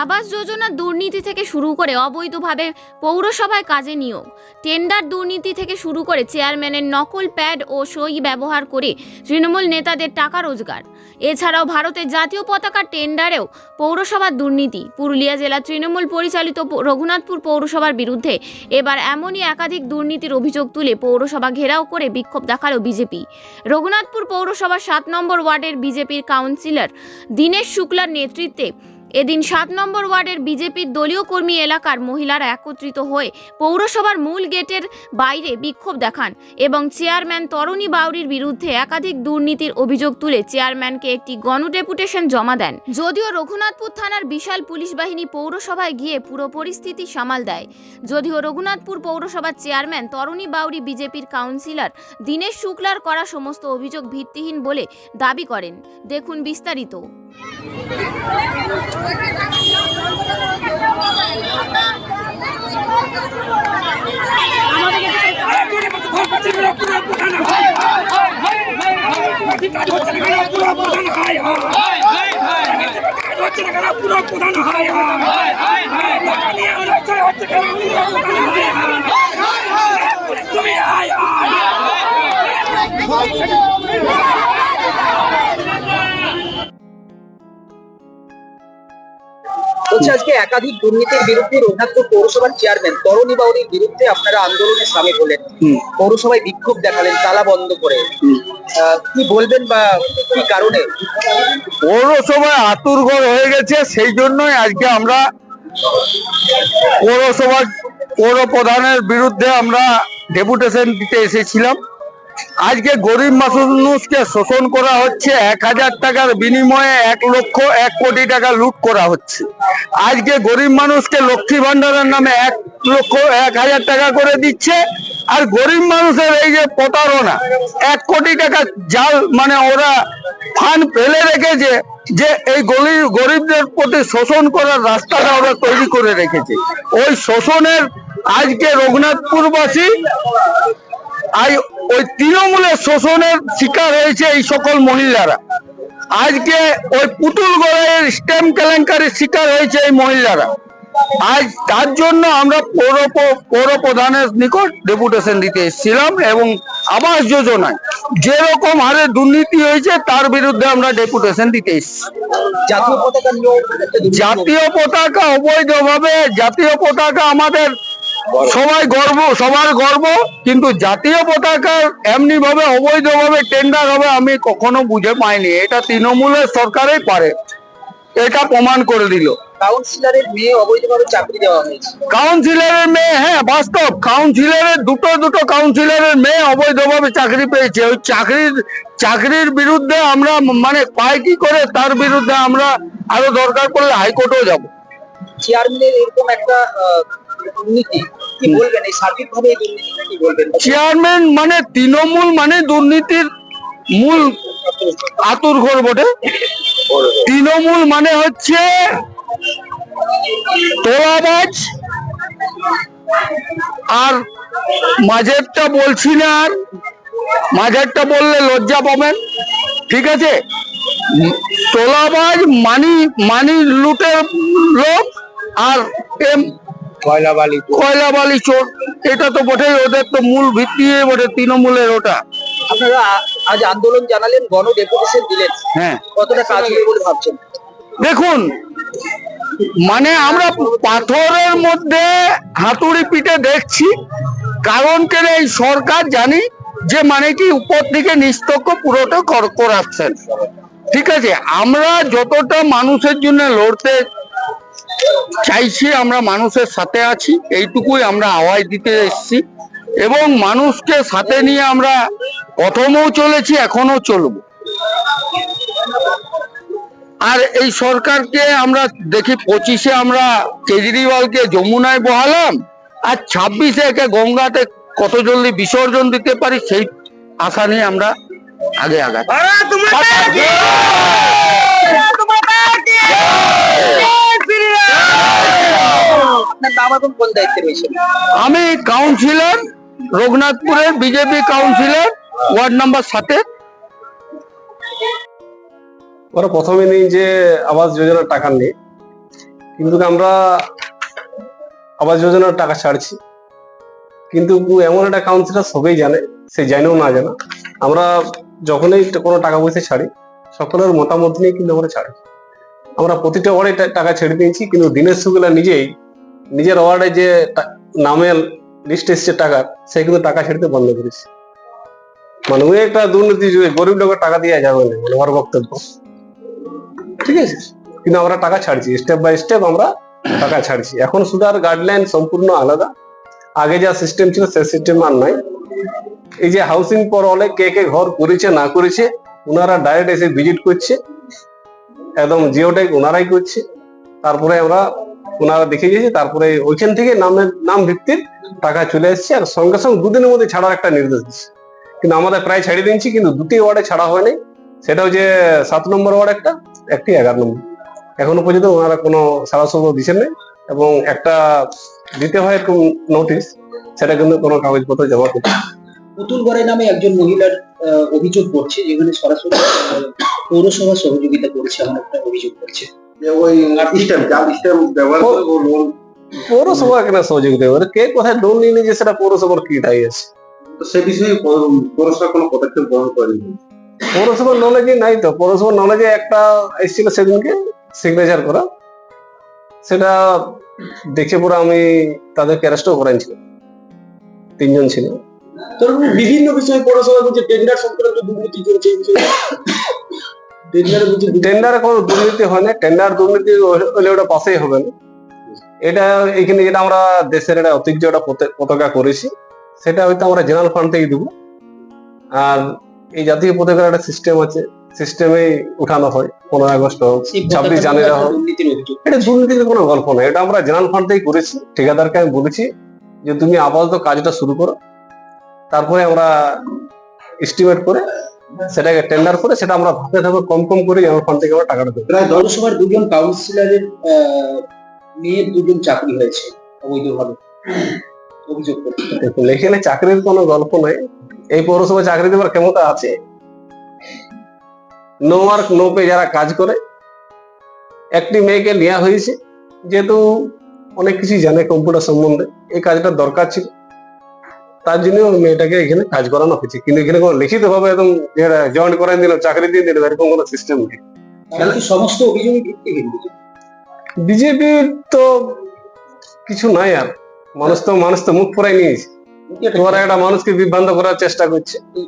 আবাস যোজনা দুর্নীতি থেকে শুরু করে অবৈধভাবে পৌরসভায় কাজে নিয়োগ। টেন্ডার দুর্নীতি থেকে শুরু করে চেয়ারম্যানের নকল প্যাড ও সই ব্যবহার করে তৃণমূল নেতাদের টাকা রোজগার। এছাড়াও ভারতের জাতীয় পতাকা টেন্ডারেও পৌরসভার দুর্নীতি। পুরুলিয়া জেলা তৃণমূল পরিচালিত রঘুনাথপুর পৌরসভার বিরুদ্ধে এবার এমনই একাধিক দুর্নীতির অভিযোগ তুলে পৌরসভা ঘেরাও করে বিক্ষোভ দেখাল বিজেপি। রঘুনাথপুর পৌরসভার সাত নম্বর ওয়ার্ডের বিজেপির কাউন্সিলর দীনেশ শুক্লার নেতৃত্বে এদিন সাত নম্বর ওয়ার্ডের বিজেপির দলীয় কর্মী এলাকার মহিলারা একত্রিত হয়ে পৌরসভার মূল গেটের বাইরে বিক্ষোভ দেখান এবং চেয়ারম্যান তরণী বাউরির বিরুদ্ধে একাধিক দুর্নীতির অভিযোগ তুলে চেয়ারম্যানকে একটি গণডেপুটেশন জমা দেন। যদিও রঘুনাথপুর থানার বিশাল পুলিশ বাহিনী পৌরসভায় গিয়ে পুরো পরিস্থিতি সামাল দেয়। যদিও রঘুনাথপুর পৌরসভার চেয়ারম্যান তরণী বাউরি বিজেপির কাউন্সিলর দীনেশ শুক্লার করা সমস্ত অভিযোগ ভিত্তিহীন বলে দাবি করেন। দেখুন বিস্তারিত। হচ্ছে আজকে একাধিক দুর্নীতির বিরুদ্ধে রঘুনাথপুর পৌরসভার চেয়ারম্যান তরণী বাউরির বিরুদ্ধে আপনারা আন্দোলনে সামিল হলেন। পৌরসভায় বিক্ষোভ দেখালেন তালা বন্ধ করে। কি বলবেন বা কি কারণে? পৌরসভায় আতুরঘর হয়ে গেছে সেই জন্যই আজকে আমরা পৌরসভার পৌর প্রধানের বিরুদ্ধে আমরা ডেপুটেশন দিতে এসেছিলাম। আজকে গরিব মানুষকে শোষণ করা হচ্ছে এক হাজার টাকার বিনিময়ে এক লক্ষ এক কোটি টাকা লুট করা হচ্ছে। আজকে গরিব মানুষকে লক্ষ্মী ভান্ডারের নামে এক লক্ষ এক হাজার টাকা করে দিচ্ছে, আর গরিব মানুষের এই যে প্রতারণা, এক কোটি টাকা জাল মানে ওরা ফান ফেলে রেখেছে যে এই গরিব, গরিবদের প্রতি শোষণ করার রাস্তাটা ওরা তৈরি করে রেখেছে। ওই শোষণের আজকে রঘুনাথপুরবাসী, আই ওই তৃণমূলের শোষণের শিকার হয়েছে এই সকল মহিলারা। আজকে ওই পুতুল গড়ের স্ট্যাম্প কেলেঙ্কারির শিকার হয়েছে এই মহিলারা। আজ তার জন্য আমরা পৌর পৌর প্রধানের নিকট ডেপুটেশন দিতে এসেছিলাম এবং আবাস যোজনায় যেরকম হারে দুর্নীতি হয়েছে তার বিরুদ্ধে আমরা ডেপুটেশন দিতে এসেছি। জাতীয় পতাকা অবৈধভাবে জাতীয় পতাকা আমাদের সবাই গর্ব সবার গর্ব কিন্তু জাতীয় পতাকা এমনি ভাবে অবৈধভাবে টেন্ডার হবে আমি কখনো বুঝে পাইনি। এটা তৃণমূলের সরকারই পারে। এটা প্রমাণ করে দিল। কাউন্সিলরের মেয়ে অবৈধভাবে চাকরি দেওয়া হয়েছে। কাউন্সিলরের মেয়ে হ্যাঁ বাস্তব। কাউন্সিলরের দুটো দুটো কাউন্সিলরের মেয়ে অবৈধভাবে চাকরি পেয়েছে। ওই চাকরির চাকরির বিরুদ্ধে আমরা মানে পাই কি করে তার বিরুদ্ধে আমরা আরও দরকার পড়লে হাইকোর্টেও যাব। চেয়ারম্যানের এরকম একটা চেয়ারম্যান মানে তৃণমূল মানে দুর্নীতির মূল আতুর ঘর বটে। তৃণমূল মানে হচ্ছে তোলাবাজ। আর মাঝেরটা বলছি না আর। মাঝেরটা বললে লজ্জা পাবেন। ঠিক আছে? তোলাবাজ মানি মানি লুটের লোক আর এম কয়লা বালি চোর এটা তো বটেই ওদের তো মূল ভিত্তি বটে তৃণমূলের ওটা। আপনারা আজ আন্দোলন জানালেন গণ ডেপুটেশন দিলেন। হ্যাঁ। কতটা কাজ হবে বলে ভাবছেন? দেখুন মানে আমরা পাথরের মধ্যে হাতুড়ি পিঠে দেখছি কারণ কেন এই সরকার জানি যে মানে কি উপর থেকে নিস্তক্ষ পুরোটা কর- করাচ্ছেন। ঠিক আছে আমরা যতটা মানুষের জন্য লড়তে চাইছি আমরা মানুষের সাথে আছি এইটুকুই আমরা আওয়াজ দিতে এসেছি। এবং মানুষকে সাথে নিয়ে আমরা প্রথমেও চলেছি এখনও চলবো। আর এই সরকারকে আমরা দেখি পঁচিশে আমরা কেজরিওয়ালকে যমুনায় বহালাম আর ছাব্বিশে একে গঙ্গাতে কত জলদি বিসর্জন দিতে পারি সেই আশা নিয়ে আমরা আগে আগাচ্ছি। আপনার নাম এবং কোন দায়িত্বে রয়েছে আমি কাউন্সিলর রঘুনাথপুরের বিজেপি কাউন্সিলর ওয়ার্ড নাম্বার সাতে ওরা প্রথমে নেই যে আবাস যোজনার টাকা নেই। কিন্তু আমরা আবাস যোজনার টাকা ছাড়ছি। কিন্তু এমন একটা কাউন্সিলর সবাই জানে সে জানেও না জানা। আমরা যখনই কোনো টাকা পয়সা ছাড়ি সকলের মতামত নিয়ে কিন্তু আমরা ছাড়ি। আমরা প্রতিটা ওয়ার্ডে টাকা ছেড়ে দিয়েছি কিন্তু দিনের শুক্লা নিজেই নিজের ওয়ার্ডে যে নামের লিস্ট এসছে টাকার সে কিন্তু টাকা ছেড়তে বন্ধ করেছে। মানে ওই একটা দুর্নীতি গরিব লোকের টাকা দিয়ে যাবে না মানে ওর বক্তব্য। ঠিক আছে? কিন্তু আমরা টাকা ছাড়ছি স্টেপ বাই স্টেপ আমরা টাকা ছাড়ছি। এখন শুধু আর গাইডলাইন সম্পূর্ণ আলাদা। আগে যা সিস্টেম ছিল সে সিস্টেম আর নাই। এই যে হাউসিং পর হলে কে কে ঘর করেছে, না করেছে, ওনারা ডাইরেক্ট এসে ভিজিট করছে। একদম জিওটেক ওনারাই করছে। তারপরে আমরা ওনারা দেখে গেছি তারপরে ওইখান থেকে নামের নাম ভিত্তির টাকা চলে এসছে আর সঙ্গে সঙ্গে দুদিনের মধ্যে ছাড়ার একটা নির্দেশ দিচ্ছে। কিন্তু আমাদের প্রায় ছাড়িয়ে দিচ্ছি কিন্তু দুটি ওয়ার্ডে ছাড়া হয়নি। সেটা হচ্ছে সাত নম্বর ওয়ার্ড একটা, একটি এগারো নম্বর। এখনও পর্যন্ত ওনারা কোনো সারা সভা দিচ্ছেন না এবং একটা দিতে হয় এরকম নোটিশ সেটা কিন্তু কোনো কাগজপত্র জমা করছে না। পুতুল নামে একজন মহিলার অভিযোগ করছে, যেখানে সরাসরি পৌরসভা সহযোগিতা করছে, এমন একটা অভিযোগ করছে। পৌরসভা কেন সহযোগিতা করে কে কোথায় লোন নিয়ে নিয়েছে সেটা পৌরসভার কি দায়ী আছে? সে বিষয়ে পৌরসভা কোনো পদক্ষেপ গ্রহণ করেনি। পৌরসভার নলেজে নাই তো। পৌরসভার নলেজে একটা এসেছিল সেদিনকে সিগনেচার করা। সেটা দেখে পরে আমি তাদেরকে অ্যারেস্টও করাইছিল তিনজন ছিল। বিভিন্ন বিষয়ে পৌরসভা বলছে টেন্ডার সংক্রান্ত দুর্নীতি চলছে এই বিষয়ে। টেন্ডারে কোনো দুর্নীতি? হয় না টেন্ডার দুর্নীতি হলে ওটা পাশেই হবে। না এটা এখানে যেটা আমরা দেশের একটা ঐতিহ্য একটা পতে- পতাকা করেছি সেটা হয়তো আমরা জেনারেল ফান্ড থেকে দেবো। আর এই জাতীয় পতাকার একটা সিস্টেম আছে। সিস্টেমে উঠানো হয় পনেরো আগস্ট হোক ছাব্বিশ জানুয়ারি হোক। এটা দুর্নীতির কোনো গল্প না এটা আমরা জেনারেল ফান্ড থেকে করেছি। ঠিকাদারকে আমি বলেছি যে তুমি আপাতত কাজটা শুরু করো। তারপরে আমরা এস্টিমেট করে সেটাকে টেন্ডার করে সেটা আমরা ধাপে ধাপে কম কম করে জেনারেল ফান্ড থেকে আমরা টাকাটা দেবো প্রায় পৌরসভার দুজন কাউন্সিলরের মেয়ের দুজন চাকরি হয়েছে অবৈধভাবে। অভিযোগ দেখুন এখানে চাকরির কোনো গল্প নাই। এই পৌরসভা চাকরি দেওয়ার ক্ষমতা আছে। নো ওয়ার্ক নো পে যারা কাজ করে একটি মেয়েকে নেওয়া হয়েছে যেহেতু অনেক কিছুই জানে কম্পিউটার সম্বন্ধে। এই কাজটা দরকার ছিল। তার জন্য মেয়েটাকে এখানে কাজ করানো হয়েছে। কিন্তু এখানে কোনো লিখিত ভাবে একদম জয়েন করাই দিল চাকরি দিয়ে দিল এরকম কোনো সিস্টেম নেই। সমস্ত বিজেপি বিজেপির তো কিছু নাই আর। মানুষ তো মানুষ তো মুখ পুরাই নিয়েছে। একটা মানুষকে বিভ্রান্ত করার চেষ্টা করছে।